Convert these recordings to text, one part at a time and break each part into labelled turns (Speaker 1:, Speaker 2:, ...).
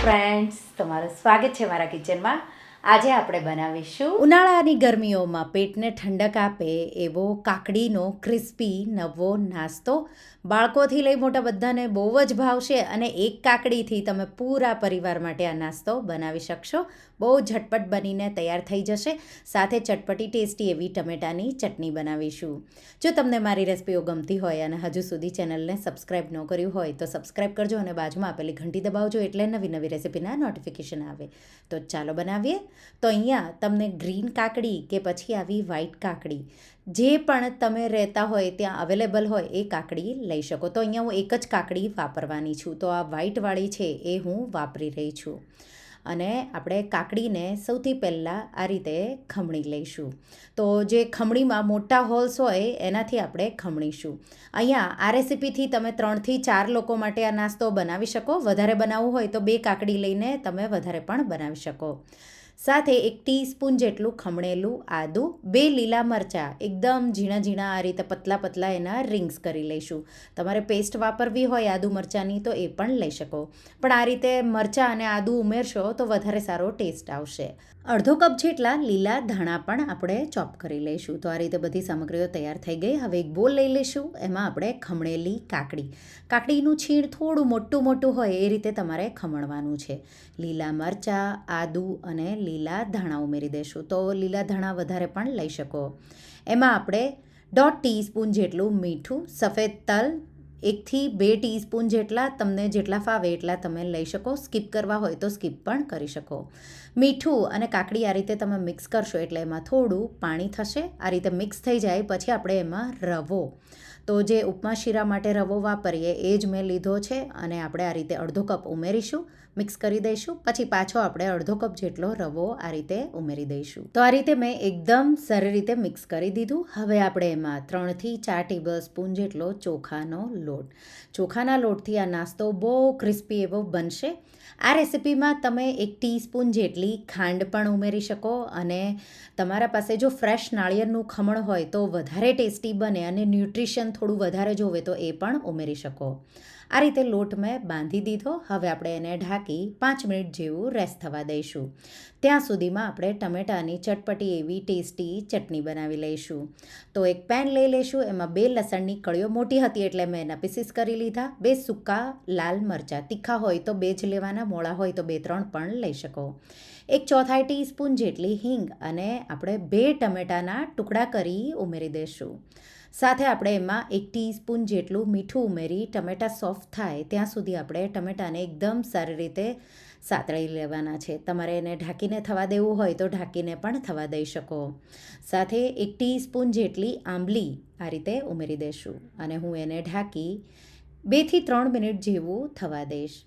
Speaker 1: Friends તમારું સ્વાગત છે મારા કિચનમાં આજે આપણે બનાવીશું
Speaker 2: ઉનાળાની ગરમીઓમાં પેટને ઠંડક આપે એવો કાકડીનો ક્રિસ્પી નવો નાસ્તો. બાળકોથી લઈ મોટા બધાને બહુ જ ભાવશે અને એક કાકડીથી તમે પૂરા પરિવાર માટે આ નાસ્તો બનાવી શકશો. બહુ ઝટપટ બનીને તૈયાર થઈ જશે. સાથે ચટપટી, ટેસ્ટી એવી ટમેટાની ચટણી બનાવીશું. જો તમને મારી રેસિપીઓ ગમતી હોય અને હજુ સુધી ચેનલને સબસ્ક્રાઈબ ન કર્યું હોય તો સબસ્ક્રાઈબ કરજો અને બાજુમાં આપેલી ઘંટી દબાવજો એટલે નવી નવી રેસિપીના નોટિફિકેશન આવે. તો ચાલો બનાવીએ. તો અહીંયા તમને ગ્રીન કાકડી કે પછી આવી વ્હાઈટ કાકડી, જે પણ તમે રહેતા હોય, ત્યાં અવેલેબલ હોય, એ કાકડી લઈ શકો. તો અહીંયા હું એક જ કાકડી વાપરવાની છું. તો આ વ્હાઈટવાળી છે, એ હું વાપરી રહી છું. અને આપણે કાકડીને સૌથી પહેલાં આ રીતે ખમણી લઈશું. તો જે ખમણીમાં મોટા હોલ્સ હોય, એનાથી આપણે ખમણીશું. અહીંયા આ રેસીપીથી તમે ત્રણથી ચાર લોકો માટે આ નાસ્તો બનાવી શકો. વધારે બનાવવું હોય તો બે કાકડી લઈને તમે વધારે પણ બનાવી શકો. સાથે એક ટીસ્પૂન જેટલું ખમણેલું આદું, બે લીલા મરચાં, એકદમ ઝીણા ઝીણા આ રીતે પતલા પતલા એના રિંગ્સ કરી લઈશું. તમારે પેસ્ટ વાપરવી હોય આદુ મરચાંની તો એ પણ લઈ શકો. પણ આ રીતે મરચાં અને આદું ઉમેરશો તો વધારે સારો ટેસ્ટ આવશે. અડધો કપ જેટલા લીલા ધાણા પણ આપણે ચોપ કરી લઈશું. તો આ રીતે બધી સામગ્રીઓ તૈયાર થઈ ગઈ. હવે એક બોલ લઈ લઈશું. એમાં આપણે ખમણેલી કાકડી. કાકડીનું છીણ થોડું મોટું મોટું હોય એ રીતે તમારે ખમણવાનું છે. લીલા મરચાં, આદું અને લીલા ધાણા ઉમેરી દઈશું તો લીલા ધાણા વધારે પણ લઈ શકો. એમાં આપણે દોઢ ટીસ્પૂન જેટલું મીઠું સફેદ તલ એકથી બે ટીસ્પૂન જેટલા તમને જેટલા ફાવે એટલા તમે લઈ શકો. સ્કીપ કરવા હોય તો સ્કીપ પણ કરી શકો. મીઠું અને કાકડી આ રીતે તમે મિક્સ કરશો એટલે એમાં થોડું પાણી થશે. આ રીતે મિક્સ થઈ જાય પછી આપણે એમાં રવો. તો જે ઉપમા શીરા માટે રવો વાપરીએ એ જ મેં લીધો છે અને આપણે આ રીતે અડધો કપ ઉમેરીશું. મિક્સ કરી દઈશું. પછી પાછો આપણે અડધો કપ જેટલો રવો આ રીતે ઉમેરી દઈશું. તો આ રીતે મેં એકદમ સારી રીતે મિક્સ કરી દીધું. હવે આપણે એમાં ત્રણથી ચાર ટેબલ સ્પૂન જેટલો ચોખાનો લોટ. ચોખાના લોટથી આ નાસ્તો બહુ ક્રિસ્પી એવો બનશે. આ રેસિપીમાં તમે એક ટીસ્પૂન જેટલી ખાંડ પણ ઉમેરી શકો અને તમારા પાસે જો ફ્રેશ નાળિયેરનું ખમણ હોય તો વધારે ટેસ્ટી બને અને ન્યુટ્રિશન થોડું વધારે જોવે તો એ પણ ઉમેરી શકો. આ રીતે લોટ મેં બાંધી દીધો. હવે આપણે એને ઢાંકી પાંચ મિનિટ જેવું રેસ્ટ થવા દઈશું. ત્યાં સુધીમાં આપણે ટમેટાની ચટપટી એવી ટેસ્ટી ચટણી બનાવી લઈશું. તો એક પેન લઈ લઈશું. એમાં બે લસણની કળીઓ મોટી હતી એટલે મેં એના પીસીસ કરી લીધા. બે સૂકા લાલ મરચાં. તીખા હોય તો બે જ લેવાના, મોળા હોય તો બે ત્રણ પણ લઈ શકો. એક ચોથાઈ ટીસ્પૂન જેટલી હિંગ અને આપણે બે ટમેટાના ટુકડા કરી ઉમેરી દઈશું. સાથે આપણે એમાં એક ટીસ્પૂન જેટલું મીઠું ઉમેરી ટમેટાં સોફ્ટ થાય ત્યાં સુધી આપણે ટમેટાને એકદમ સારી રીતે સાતળી લેવાના છે. તમારે એને ઢાંકીને થવા દેવું હોય તો ઢાંકીને પણ થવા દઈ શકો. સાથે એક ટીસ્પૂન જેટલી આંબલી આ રીતે ઉમેરી દઈશું અને હું એને ઢાંકી બેથી ત્રણ મિનિટ જેવું થવા દઈશ.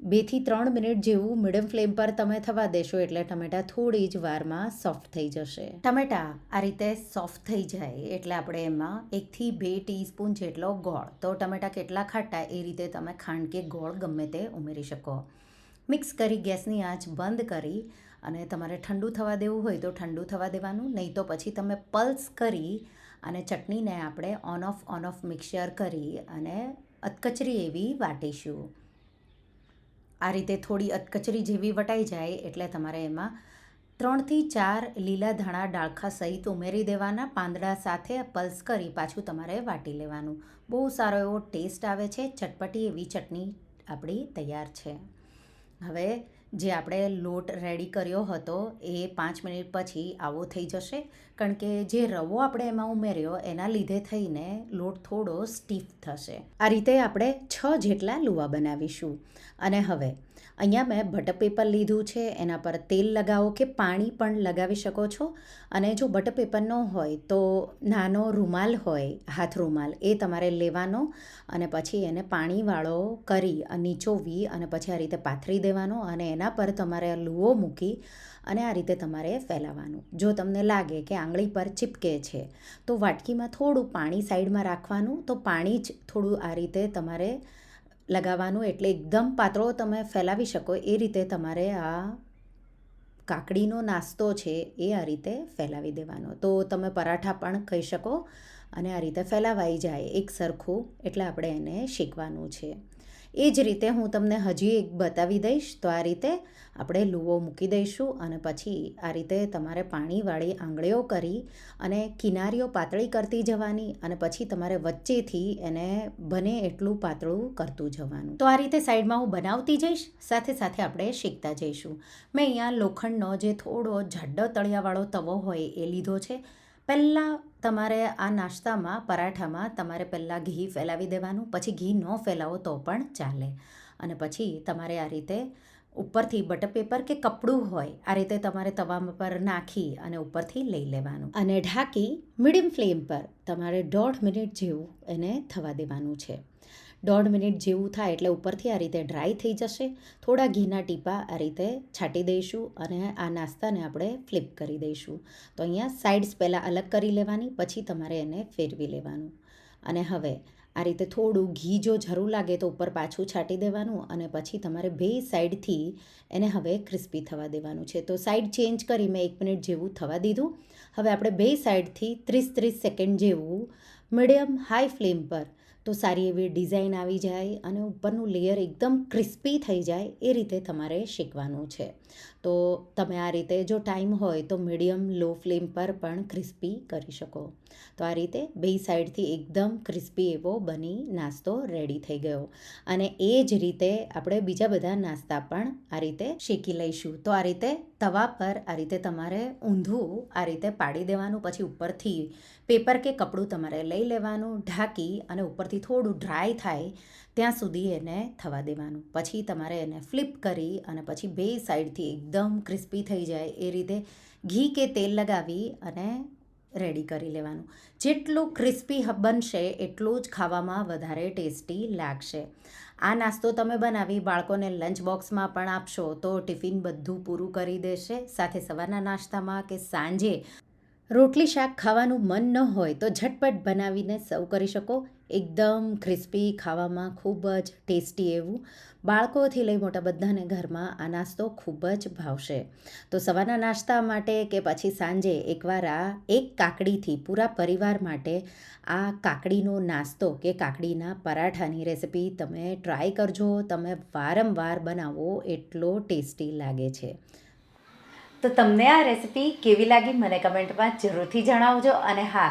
Speaker 2: બેથી ત્રણ મિનિટ જેવું મીડિયમ ફ્લેમ પર તમે થવા દેશો એટલે ટમેટાં થોડી જ વારમાં સોફ્ટ થઈ જશે. ટમેટાં આ રીતે સોફ્ટ થઈ જાય એટલે આપણે એમાં એકથી બે ટીસ્પૂન જેટલો ગોળ. તો ટમેટાં કેટલા ખાટા એ રીતે તમે ખાંડ કે ગોળ ગમે તે ઉમેરી શકો. મિક્સ કરી ગેસની આંચ બંધ કરી અને તમારે ઠંડુ થવા દેવું હોય તો ઠંડુ થવા દેવાનું, નહીં તો પછી તમે પલ્સ કરી અને ચટણીને આપણે on off on off mixer કરી અને અધકચરી એવી વાટીશું. આ રીતે થોડી અધકચરી જેવી વટાઈ જાય એટલે તમારે એમાં ત્રણથી ચાર લીલા ધાણા ડાળખા સહિત ઉમેરી દેવાના, પાંદડા સાથે પલ્સ કરી પાછું તમારે વાટી લેવાનું. બહુ સારો એવો ટેસ્ટ આવે છે. ચટપટી એવી ચટણી આપણી તૈયાર છે. હવે જે આપણે લોટ રેડી કર્યો હતો, એ પાંચ મિનિટ પછી આવો થઈ જશે. કારણ કે જે રવો આપણે એમાં ઉમેર્યો, એના લીધે થઈને લોટ થોડો સ્ટીફ થશે. આ રીતે આપણે છ જેટલા લુવા બનાવીશું. અને હવે, અહીંયા મેં બટર પેપર લીધું છે, એના પર તેલ લગાવો કે પાણી પણ લગાવી શકો છો. અને જો બટર પેપર ન હોય તો નાનો રૂમાલ હોય, હાથ રૂમાલ, એ તમારે લેવાનો અને પછી એને પાણીવાળો કરી, નીચોવી અને પછી આ રીતે પાથરી દેવાનો અને એના પર તમારે લુઓ મૂકી અને આ રીતે તમારે ફેલાવવાનું. જો તમને લાગે કે આંગળી પર ચીપકે છે, તો વાટકીમાં થોડું પાણી સાઈડમાં રાખવાનું. તો પાણી જ થોડું આ રીતે તમારે લગાવવાનું. એટલે એકદમ પાતળો તમે ફેલાવી શકો. એ રીતે તમારે આ કાકડીનો નાસ્તો છે એ આ રીતે ફેલાવી દેવાનો. તો તમે પરાઠા પણ ખાઈ શકો અને આ રીતે ફેલાવાઈ જાય એક સરખું. એટલે આપણે એને શીખવાનું છે. એ જ રીતે હું તમને હજી એક બતાવી દઈશ. તો આ રીતે આપણે લુવો મૂકી દઈશું અને પછી આ રીતે તમારે પાણીવાળી આંગળીઓ કરી અને કિનારીઓ પાતળી કરતી જવાની અને પછી તમારે વચ્ચેથી એને બને એટલું પાતળું કરતું જવાનું. તો આ રીતે સાઈડમાં હું બનાવતી જઈશ. સાથે સાથે આપણે શીખતા જઈશું. મેં અહીંયા લોખંડનો જે થોડો જાડો તળિયાવાળો તવો હોય એ લીધો છે. પહેલાં તમારે આ નાસ્તામાં, પરાઠામાં તમારે પહેલાં ઘી ફેલાવી દેવાનું, પછી ઘી ન ફેલાવો તો પણ ચાલે. અને પછી તમારે આ રીતે ઉપરથી બટર પેપર કે કપડું હોય, આ રીતે તમારે તવા પર નાખી અને ઉપરથી લઈ લેવાનું. અને ઢાંકી મીડિયમ ફ્લેમ પર તમારે દોઢ મિનિટ જેવું એને થવા દેવાનું છે. દોઢ મિનિટ જેવું થાય એટલે ઉપરથી આ રીતે ડ્રાય થઈ જશે. થોડા ઘીના ટીપા આ રીતે છાંટી દઈશું અને આ નાસ્તાને આપણે ફ્લિપ કરી દઈશું. તો અહીંયા સાઇડ્સ પહેલાં અલગ કરી લેવાની, પછી તમારે એને ફેરવી લેવાનું. અને હવે આ રીતે થોડું ઘી જો જરૂર લાગે તો ઉપર પાછું છાંટી દેવાનું અને પછી તમારે બે સાઈડથી એને હવે ક્રિસ્પી થવા દેવાનું છે. તો સાઈડ ચેન્જ કરી મેં એક મિનિટ જેવું થવા દીધું. હવે આપણે બે સાઈડથી ત્રીસ ત્રીસ સેકન્ડ જેવું મીડિયમ હાઈ ફ્લેમ પર તો સારી એવી ડિઝાઇન આવી જાય અને ઉપરનું લેયર એકદમ ક્રિસ્પી થઈ જાય એ રીતે તમારે શીખવાનું છે. તો તમે આ રીતે જો ટાઈમ હોય તો મીડિયમ લો ફ્લેમ પર પણ ક્રિસ્પી કરી શકો. તો આ રીતે બે સાઈડથી એકદમ ક્રિસ્પી એવો બની નાસ્તો રેડી થઈ ગયો. અને એ જ રીતે આપણે બીજા બધા નાસ્તા પણ આ રીતે શેકી લઈશું. તો આ રીતે તવા પર આ રીતે તમારે ઊંધું આ રીતે પાડી દેવાનું, પછી ઉપરથી પેપર કે કપડું તમારે લઈ લેવાનું, ઢાંકી અને ઉપરથી થોડું ડ્રાય થાય ત્યાં સુધી એને થવા દેવાનું. પછી તમારે એને ફ્લિપ કરી અને પછી બે સાઈડથી એકદમ ક્રિસ્પી થઈ જાય એ રીતે ઘી કે તેલ લગાવી અને રેડી કરી લેવાનું. જેટલું ક્રિસ્પી બનશે એટલું જ ખાવામાં વધારે ટેસ્ટી લાગશે. આ નાસ્તો તમે બનાવી બાળકોને લંચ બોક્સમાં પણ આપશો તો ટિફિન બધું પૂરું કરી દેશે. સાથે સવારના નાસ્તામાં કે સાંજે રોટલી શાક ખાવાનું મન ન હોય તો ઝટપટ બનાવીને સર્વ કરી શકો. એકદમ ક્રિસ્પી ખાવામાં ખૂબ જ ટેસ્ટી એવું. બાળકોથી લઈ મોટા બધાને ઘરમાં આ નાસ્તો ખૂબ જ ભાવશે. તો સવારના નાસ્તા માટે કે પછી સાંજે એકવાર આ એક કાકડીથી પૂરા પરિવાર માટે આ કાકડીનો નાસ્તો કે કાકડીના પરાઠાની રેસિપી તમે ટ્રાય કરજો. તમે વારંવાર બનાવો એટલો ટેસ્ટી લાગે છે.
Speaker 1: તો તમને આ રેસિપી કેવી લાગી મને કમેન્ટમાં જરૂરથી જણાવજો. અને હા